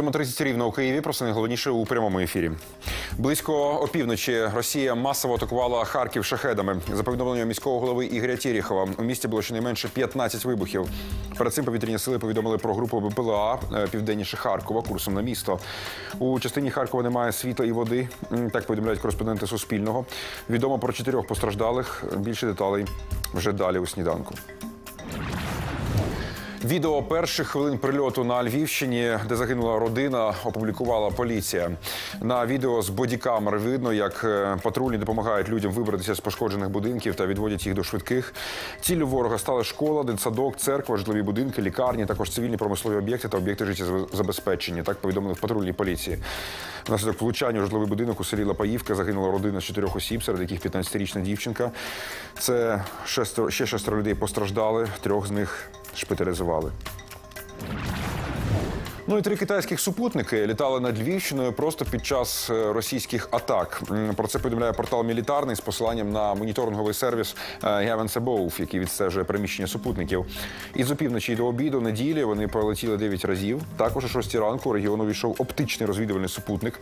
7.30 рівно у Києві. Про це найголовніше у прямому ефірі. Близько опівночі Росія масово атакувала Харків шахедами. За повідомленням міського голови Ігоря Тєрєхова, у місті було щонайменше 15 вибухів. Перед цим повітряні сили повідомили про групу БПЛА е, південніше Харкова курсом на місто. У частині Харкова немає світла і води. Так повідомляють кореспонденти Суспільного. Відомо про чотирьох постраждалих. Більше деталей вже далі у сніданку. Відео перших хвилин прильоту на Львівщині, де загинула родина, опублікувала поліція. На відео з бодікамер видно, як е, патрульні допомагають людям вибратися з пошкоджених будинків та відводять їх до швидких. Ціллю ворога стали школа, дитсадок, церква, житлові будинки, лікарні, також цивільні промислові об'єкти та об'єкти життєзабезпечення. Так повідомили в патрульній поліції. Внаслідок влучання у житловий будинок у селі Лапаївка загинула родина з чотирьох осіб, серед яких 15-річна дівчинка. Це шестеро, ще шестеро людей постраждали, трьох з них шпиталізували. Ну і три китайських супутники літали над Львівщиною просто під час е, російських атак. Про це повідомляє портал Мілітарний з посиланням на моніторинговий сервіс Heavens Above, який відстежує переміщення супутників. Із опівночі до обіду неділі вони пролетіли 9 разів. Також о 6 ранку у регіон увійшов оптичний розвідувальний супутник.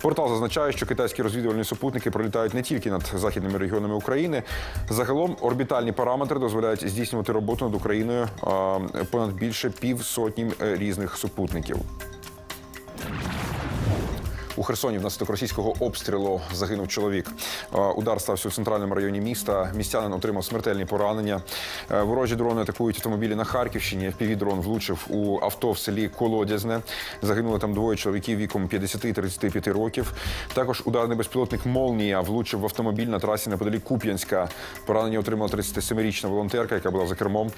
Портал зазначає, що китайські розвідувальні супутники пролітають не тільки над західними регіонами України. Загалом орбітальні параметри дозволяють здійснювати роботу над Україною понад більше півсотні е, різних супутників. Né, Frank Hill. У Херсоні внаслідок російського обстрілу загинув чоловік. Е, Удар стався у центральному районі міста. Містянин отримав смертельні поранення. Е, Ворожі дрони атакують автомобілі на Харківщині. Півдрон влучив у авто в селі Колодязне. Загинули там двоє чоловіків віком 50 і 35 років. Також ударний безпілотник Молнія влучив в автомобіль на трасі неподалік Куп'янська. Поранення отримала 37-річна волонтерка, яка була за кермом.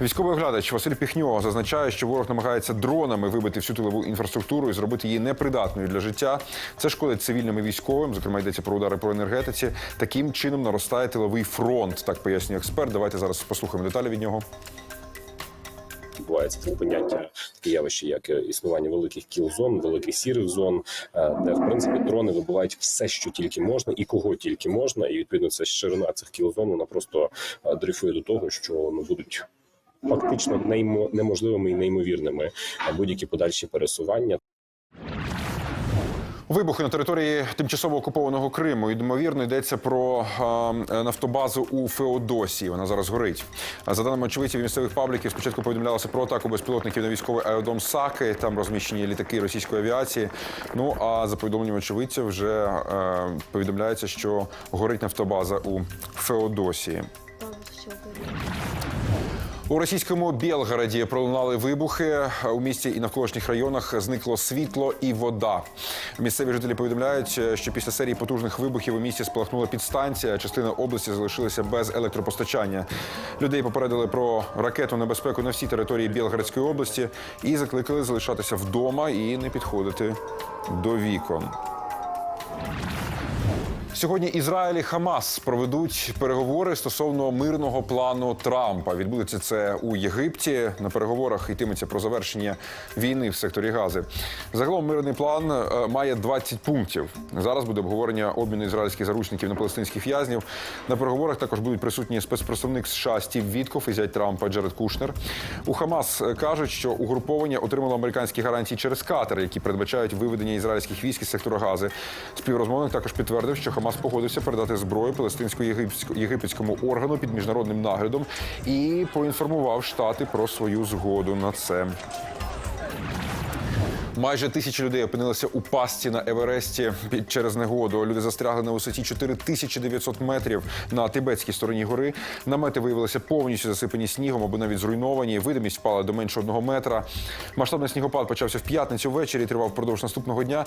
Військовий оглядач Василь Піхньо зазначає, що ворог намагається дронами вибити всю тилову інфраструктуру і зробити її непридатною для життя. Це шкодить цивільним і військовим. Зокрема, йдеться про удари по енергетиці. Таким чином наростає тиловий фронт. Так пояснює експерт. Давайте зараз послухаємо деталі від нього. відбувається поняття таке явище, як е, існування великих кіл-зон, великих сірих зон, е, де в принципі дрони вибивають все, що тільки можна, і кого тільки можна, і відповідно ця ширина цих кіл-зон вона просто е, дрейфує до того, що ну будуть. Фактично неможливими і неймовірними будь-які подальші пересування. Вибухи на території тимчасово окупованого Криму. Ймовірно, йдеться про е, нафтобазу у Феодосії. Вона зараз горить. За даними очевидців місцевих пабліків, спочатку повідомлялося про атаку безпілотників на військовий аеродром Саки. Там розміщені літаки російської авіації. Ну а за повідомленням очевидців, вже е, повідомляється, що горить нафтобаза у Феодосії. У російському Білгороді пролунали вибухи. У місті і навколишніх районах зникло світло і вода. Місцеві жителі повідомляють, що після серії потужних вибухів у місті спалахнула підстанція. Частина області залишилася без електропостачання. Людей попередили про ракетну небезпеку на всій території Білгородської області і закликали залишатися вдома і не підходити до вікон. Сьогодні Ізраїль і Хамас проведуть переговори стосовно мирного плану Трампа. Відбудеться це у Єгипті. На переговорах йтиметься про завершення війни в секторі Гази. Загалом мирний план е, має 20 пунктів. Зараз буде обговорення обміну ізраїльських заручників на палестинських в'язнів. На переговорах також будуть присутні спецпредставник США Стів Вітков і зять Трампа Джеред Кушнер. У Хамас е, кажуть, що угруповання отримало американські гарантії через Катер, які передбачають виведення ізраїльських військ із сектора Гази. Співрозмовник також підтвердив, що Хамас погодився передати зброю палестинсько-єгипетському органу під міжнародним наглядом і поінформував штати про свою згоду на це. Майже тисячі людей опинилися у пастці на Евересті через негоду. Люди застрягли на висоті 4900 метрів на тибетській стороні гори. Намети виявилися повністю засипані снігом або навіть зруйновані. Видимість впала до менше одного метра. Масштабний снігопад почався в п'ятницю ввечері. Тривав впродовж наступного дня.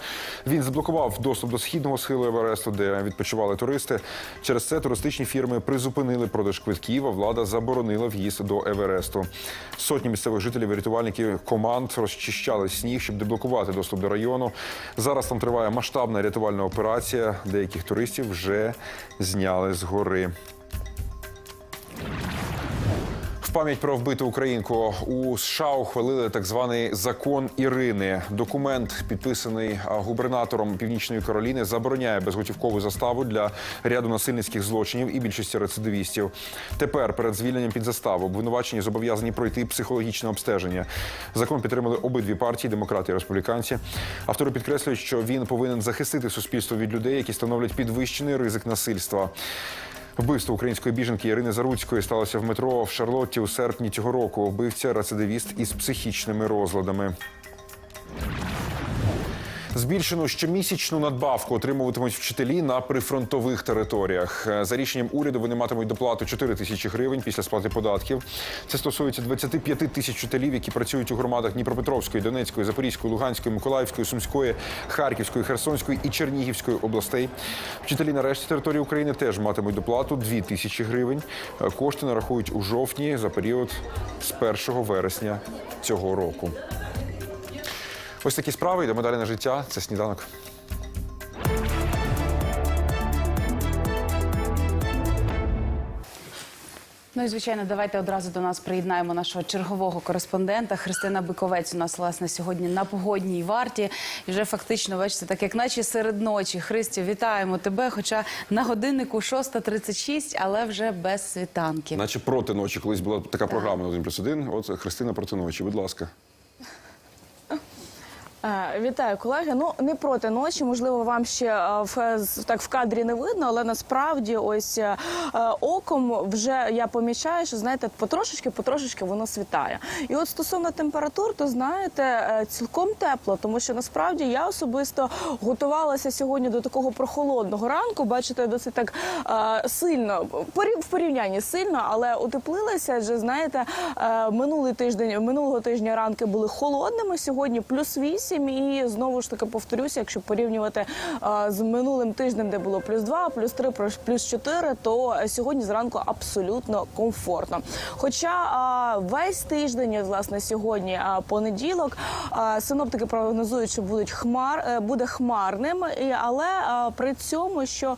Він заблокував доступ до східного схилу Евересту, де відпочивали туристи. Через це туристичні фірми призупинили продаж квитків. А влада заборонила в'їзд до Евересту. Сотні місцевих жителів і рятувальників команд розчищали сніг, щоб деблокувати доступ до району. Зараз там триває масштабна рятувальна операція. Деяких туристів вже зняли з гори. Пам'ять про вбиту українку у США ухвалили так званий закон Ірини. Документ, підписаний губернатором Північної Кароліни, забороняє безготівкову заставу для ряду насильницьких злочинів і більшості рецидивістів. Тепер перед звільненням під заставу обвинувачені зобов'язані пройти психологічне обстеження. Закон підтримали обидві партії демократи і республіканці. Автори підкреслюють, що він повинен захистити суспільство від людей, які становлять підвищений ризик насильства. Вбивство української біженки Ірини Заруцької сталося в метро в Шарлотті у серпні цього року. Вбивця рецидивіст із психічними розладами. Збільшену щомісячну надбавку отримуватимуть вчителі на прифронтових територіях. Е, За рішенням уряду вони матимуть доплату 4 тисячі гривень після сплати податків. Це стосується 25 тисяч вчителів, які працюють у громадах Дніпропетровської, Донецької, Запорізької, Луганської, Миколаївської, Сумської, Харківської, Херсонської і Чернігівської областей. Вчителі на решті території України теж матимуть доплату 2 тисячі гривень. Е, Кошти нарахують у жовтні за період з 1 вересня цього року. Ось такі справи. Йдемо далі на життя. Це сніданок. Ну і звичайно, давайте одразу до нас приєднаємо нашого чергового кореспондента. Христина Биковець у нас власне сьогодні на погодній варті. І вже фактично, бачите, так як наче серед ночі. Христю, вітаємо тебе. Хоча на годиннику 6.36, але вже без світанки. Наче проти ночі колись була така програма на 1 плюс 1. От Христина проти ночі. Будь ласка. Е, Вітаю, колеги. Ну не проти ночі. Можливо, вам ще е, в так в кадрі не видно, але насправді ось е, оком вже я помічаю, що знаєте, потрошечки, потрошечки воно світає. І от стосовно температур, то знаєте, цілком тепло, тому що насправді я особисто готувалася сьогодні до такого прохолодного ранку. Бачите, досить так сильно в порівнянні сильно, але утеплилася. Адже знаєте, минулий тиждень минулого тижня ранки були холодними. Сьогодні плюс 8. І знову ж таки повторюся, якщо порівнювати е, з минулим тижнем, де було плюс 2, плюс 3, плюс 4, то е, сьогодні зранку абсолютно комфортно. Хоча е, весь тиждень, власне, сьогодні понеділок, синоптики прогнозують, що будуть хмар, буде хмарним, але при цьому, що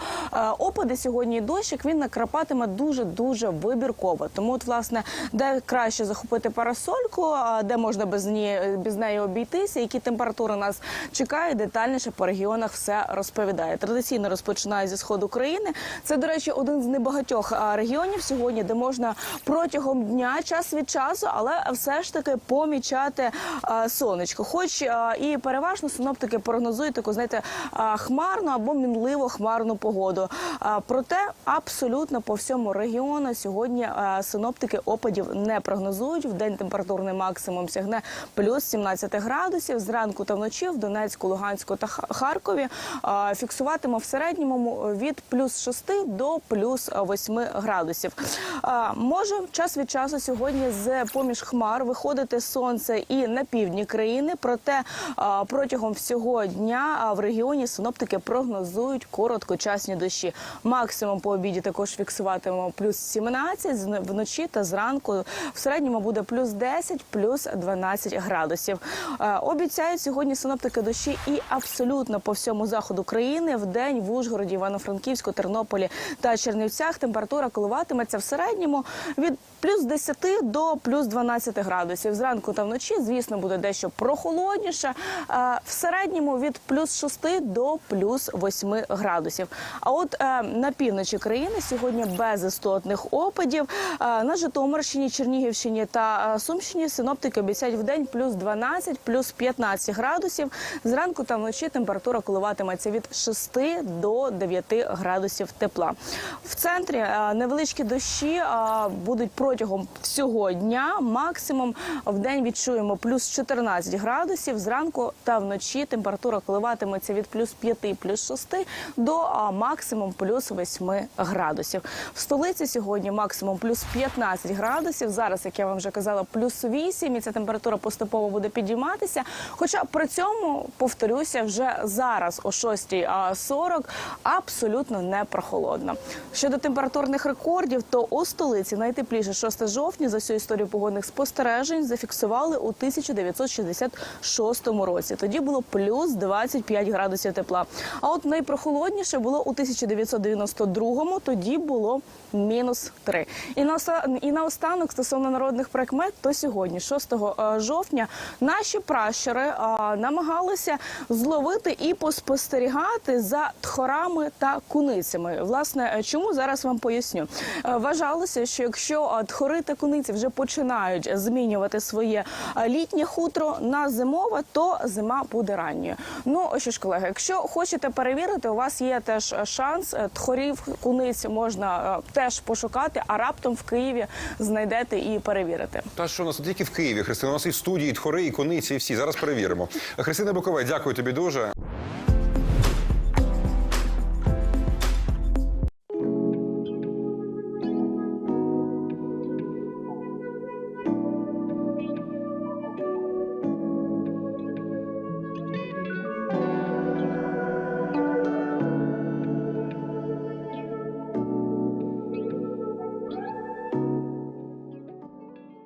опади сьогодні і дощик він накрапатиме дуже дуже вибірково. Тому, от, власне, де краще захопити парасольку, де можна без неї без неї обійтися, які температури нас чекають, детальніше по регіонах все розповідає. Традиційно розпочинаю зі сходу країни. Це, до речі, один з небагатьох регіонів сьогодні, де можна протягом дня, час від часу, але все ж таки помічати сонечко. Хоч і переважно синоптики прогнозують таку, знаєте, хмарну або мінливо хмарну погоду. Проте абсолютно по всьому регіону сьогодні синоптики опадів не прогнозують. В день температурний максимум сягне плюс 17 градусів. Зранку та вночі в Донецьку, Луганську та Харкові фіксуватиме в середньому від плюс 6 до плюс 8 градусів. Може час від часу сьогодні з поміж хмар виходити сонце і на півдні країни. Проте протягом всього дня в регіоні синоптики прогнозують короткочасні дощі. Максимум по обіді також фіксуватимемо плюс 17, з- вночі та зранку в середньому буде плюс 10, плюс 12 градусів. Е, Обіцяють сьогодні синоптики дощі і абсолютно по всьому заходу країни. В день в Ужгороді, Івано-Франківську, Тернополі та Чернівцях температура коливатиметься в середньому від плюс 10 до плюс 12 градусів. Зранку та вночі, звісно, буде дещо прохолодніше. В середньому від плюс 6 до плюс 8 градусів. А от е, на півночі країни сьогодні без істотних опадів. На Житомирщині, Чернігівщині та е, Сумщині синоптики обіцяють в день плюс 12, плюс 15 градусів. Зранку та вночі температура коливатиметься від 6 до 9 градусів тепла. В центрі е, невеличкі дощі е, будуть протягом всього дня. Максимум в день відчуємо плюс 14 градусів. Зранку та вночі температура коливатиметься від плюс 5, плюс 6 до максимум плюс 8 градусів. В столиці сьогодні максимум плюс 15 градусів. Зараз, як я вам вже казала, плюс 8, і ця температура поступово буде підійматися. Хоча при цьому повторюся вже зараз о 6.40 абсолютно не прохолодно. Щодо температурних рекордів, то у столиці найтепліше 6 жовтня за всю історію погодних спостережень зафіксували у 1966 році. Тоді було плюс 25 градусів тепла. А от найпрохолодніше було у 1992-му, тоді було мінус 3. І на і наостанок стосовно народних прикмет, то сьогодні, 6 е, жовтня, наші пращури намагалися зловити і поспостерігати за тхорами та куницями. Власне, чому зараз вам поясню? Е, Вважалося, що якщо е, тхори та куниці вже починають змінювати своє е, літнє хутро на зимове, то зима буде ранньою. Ну що ж, колеги, якщо хочете перевірити, у вас є теж шанс тхорів куниць можна теж пошукати, а раптом в Києві знайдете і перевірите. Та що у нас тільки в Києві, Христина, у нас і студії, і тхори, і кониці, і всі. Зараз перевіримо. Христина Букове, дякую тобі дуже.